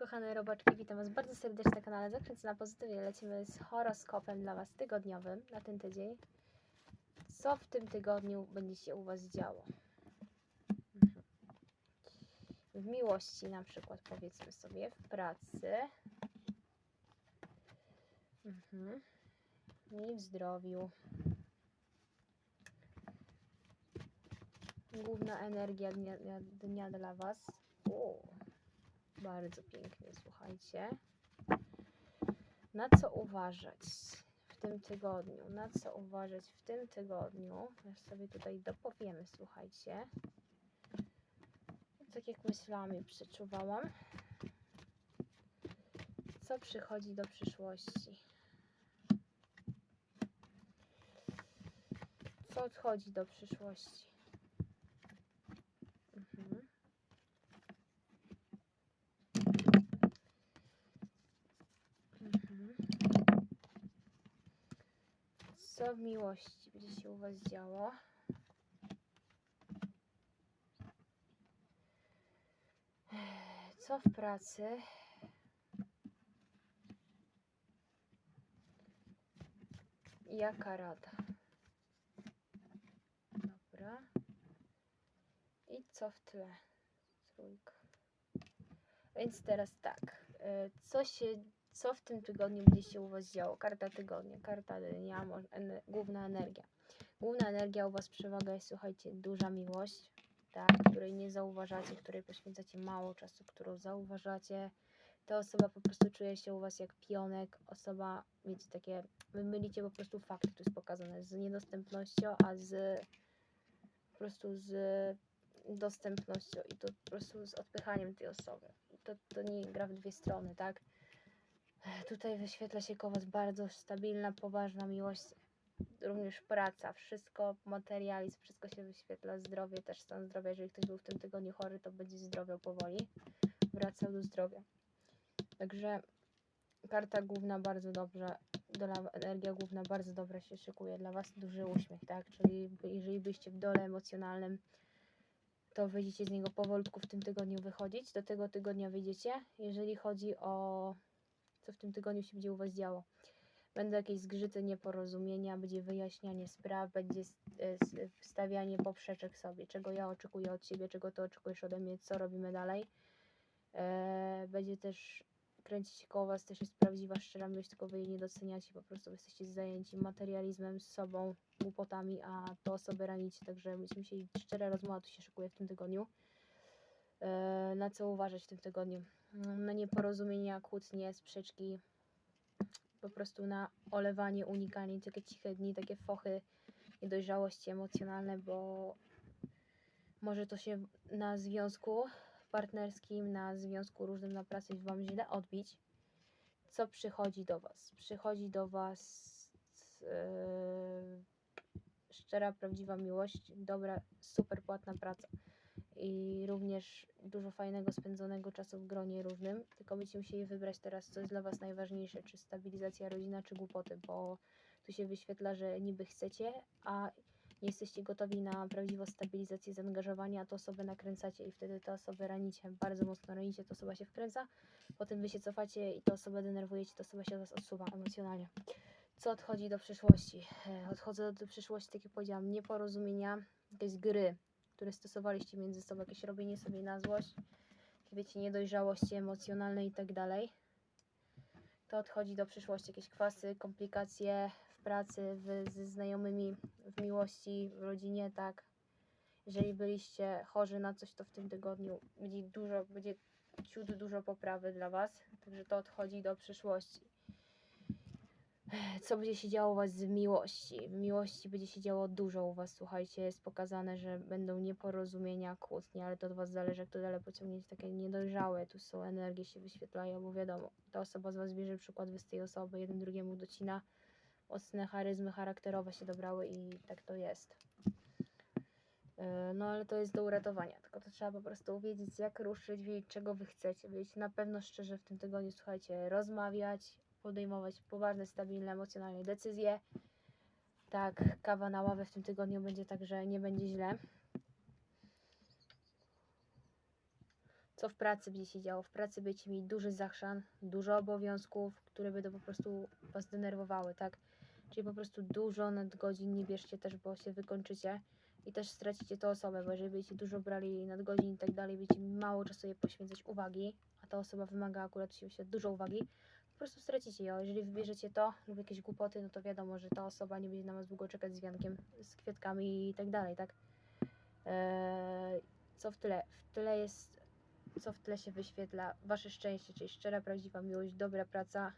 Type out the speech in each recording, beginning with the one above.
Kochane robaczki, witam Was bardzo serdecznie na kanale Zakręcę na pozytywie. Lecimy z horoskopem dla Was tygodniowym na ten tydzień. Co w tym tygodniu będzie się u Was działo? Mhm. W miłości na przykład powiedzmy sobie, w pracy. Mhm. I w zdrowiu. Główna energia dnia, dnia, dla Was. O, bardzo pięknie, słuchajcie. Na co uważać w tym tygodniu? Na co uważać w tym tygodniu? Już sobie tutaj dopowiemy, słuchajcie. Tak jak myślałam i przeczuwałam. Co przychodzi do przyszłości? Co odchodzi do przyszłości? Mhm. Mhm. W miłości będzie się u Was działo? Co w pracy? Jaka rada? Dobra. I co w tle? Trójka. Więc teraz tak. y, Co się, co w tym tygodniu będzie się u Was działo? Karta tygodnia, karta dnia, główna energia. Główna energia u Was przewaga jest, słuchajcie, duża miłość, tak, której nie zauważacie, której poświęcacie mało czasu, którą zauważacie. Ta osoba po prostu czuje się u Was jak pionek, osoba, wiecie, takie, wy mylicie po prostu fakty, tu jest pokazane, z niedostępnością, a z po prostu z dostępnością i to po prostu z odpychaniem tej osoby. To, to nie gra w dwie strony, tak? Tutaj wyświetla się koło bardzo stabilna, poważna miłość, również praca, wszystko, materializm, wszystko się wyświetla, zdrowie, też stan zdrowia. Jeżeli ktoś był w tym tygodniu chory, to będzie zdrowiał powoli, wracał do zdrowia. Także karta główna bardzo dobrze, energia główna bardzo dobrze się szykuje dla Was, duży uśmiech, tak? Czyli jeżeli byście w dole emocjonalnym, to wyjdziecie z niego powolutku w tym tygodniu wychodzić, do tego tygodnia wyjdziecie. Jeżeli chodzi o co w tym tygodniu się będzie u Was działo, będą jakieś zgrzyty, nieporozumienia, będzie wyjaśnianie spraw, będzie e, stawianie poprzeczek sobie, czego ja oczekuję od Ciebie, czego Ty oczekujesz ode mnie, co robimy dalej. E, będzie też kręcić się koło Was, też jest prawdziwa, szczera miłość, tylko Wy jej nie doceniacie, po prostu jesteście zajęci materializmem, sobą, głupotami, a to osoby ranicie, także będziemy musieli, szczera rozmowa tu się szykuje w tym tygodniu. E, na co uważać w tym tygodniu? Na nieporozumienia, kłótnie, sprzeczki, po prostu na olewanie, unikanie, takie ciche dni, takie fochy, niedojrzałości emocjonalne, bo może to się na związku partnerskim, na związku różnym na pracy Wam źle odbić. Co przychodzi do Was? Przychodzi do Was e, szczera, prawdziwa miłość, dobra, super płatna praca i również dużo fajnego spędzonego czasu w gronie różnym, tylko będziecie musieli wybrać teraz, co jest dla Was najważniejsze, czy stabilizacja rodzina, czy głupoty, bo tu się wyświetla, że niby chcecie, a nie jesteście gotowi na prawdziwą stabilizację zaangażowania, to osobę nakręcacie i wtedy te osoby ranicie, bardzo mocno ranicie, to osoba się wkręca, potem Wy się cofacie i to osobę denerwujecie, to osoba się od Was odsuwa emocjonalnie. Co odchodzi do przyszłości? E, Odchodzę do przyszłości, tak jak powiedziałam, nieporozumienia, jakieś gry, które stosowaliście między sobą, jakieś robienie sobie na złość, wiecie, niedojrzałości emocjonalne i tak dalej. To odchodzi do przyszłości, jakieś kwasy, komplikacje w pracy, w, ze znajomymi, w miłości, w rodzinie, tak. Jeżeli byliście chorzy na coś, to w tym tygodniu będzie dużo, będzie ciut dużo poprawy dla Was, także to odchodzi do przyszłości co będzie się działo u Was w miłości. W miłości będzie się działo dużo u Was, słuchajcie, jest pokazane, że będą nieporozumienia, kłótnie, ale to od Was zależy, jak to dalej pociągniecie, takie niedojrzałe, tu są energie się wyświetlają, bo wiadomo, ta osoba z Was bierze przykład z tej osoby, jeden drugiemu docina, mocne charyzmy charakterowe się dobrały i tak to jest. Yy, No ale to jest do uratowania, tylko to trzeba po prostu wiedzieć jak ruszyć, wiedzieć czego Wy chcecie, wiedzieć na pewno szczerze w tym tygodniu, słuchajcie, rozmawiać, podejmować poważne, stabilne, emocjonalne decyzje. Tak, kawa na ławę w tym tygodniu będzie tak, że nie będzie źle. Co w pracy będzie się działo? W pracy będziecie mieli duży zachrzan, dużo obowiązków, które będą po prostu was denerwowały, tak? Czyli po prostu dużo nadgodzin nie bierzcie też, bo się wykończycie i też stracicie tę osobę, bo jeżeli będziecie dużo brali nadgodzin i tak dalej, będziecie mało czasu je poświęcać uwagi, a ta osoba wymaga akurat się dużo uwagi, prostu stracicie ją. Jeżeli wybierzecie to lub jakieś głupoty, no to wiadomo, że ta osoba nie będzie na was długo czekać z wiankiem, z kwiatkami i tak dalej, tak? Eee, co w tyle? W tyle jest, co w tyle się wyświetla? Wasze szczęście, czyli szczera, prawdziwa miłość, dobra praca,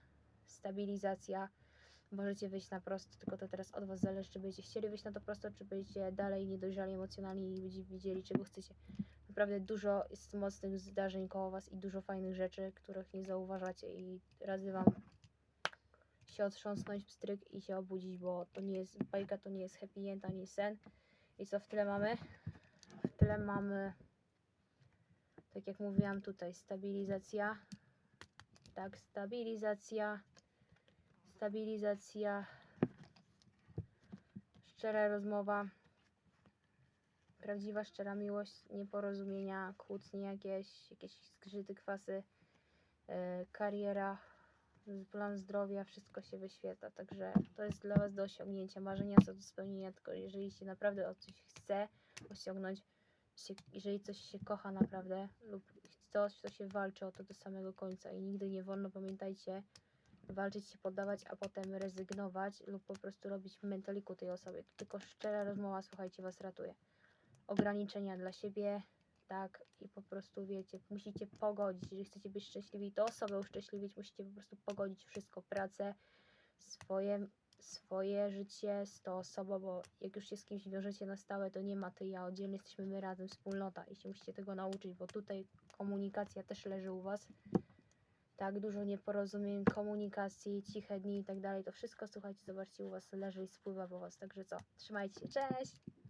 stabilizacja. Możecie wyjść na prosto, tylko to teraz od was zależy, czy będziecie chcieli wyjść na to prosto, czy będziecie dalej niedojrzali emocjonalnie i będziecie wiedzieli, czego chcecie. Naprawdę dużo jest mocnych zdarzeń koło was i dużo fajnych rzeczy, których nie zauważacie i radzę wam się otrząsnąć pstryk i się obudzić, bo to nie jest bajka, to nie jest happy end, ani sen. I co w tyle mamy? W tyle mamy, tak jak mówiłam tutaj, stabilizacja. Tak, stabilizacja. Stabilizacja. Szczera rozmowa. Prawdziwa, szczera miłość, nieporozumienia, kłótnie jakieś, jakieś zgrzyty, kwasy, e, kariera, plan zdrowia, wszystko się wyświetla. Także to jest dla Was do osiągnięcia, marzenia co do spełnienia, tylko jeżeli się naprawdę o coś chce osiągnąć, się, jeżeli coś się kocha naprawdę lub coś, to się walczy o to do samego końca i nigdy nie wolno, pamiętajcie, walczyć się poddawać, a potem rezygnować lub po prostu robić mentaliku tej osoby. Tylko szczera rozmowa, słuchajcie, Was ratuje. Ograniczenia dla siebie, tak, i po prostu wiecie, musicie pogodzić, jeżeli chcecie być szczęśliwi, to osobę uszczęśliwić, musicie po prostu pogodzić wszystko, pracę, swoje, swoje życie z tą osobą, bo jak już się z kimś wiążecie na stałe, to nie ma i ja, oddzielnie jesteśmy my razem, wspólnota i się musicie tego nauczyć, bo tutaj komunikacja też leży u was, tak, dużo nieporozumień, komunikacji, ciche dni i tak dalej, to wszystko, słuchajcie, zobaczcie, u was leży i spływa po was, także co, trzymajcie się, cześć!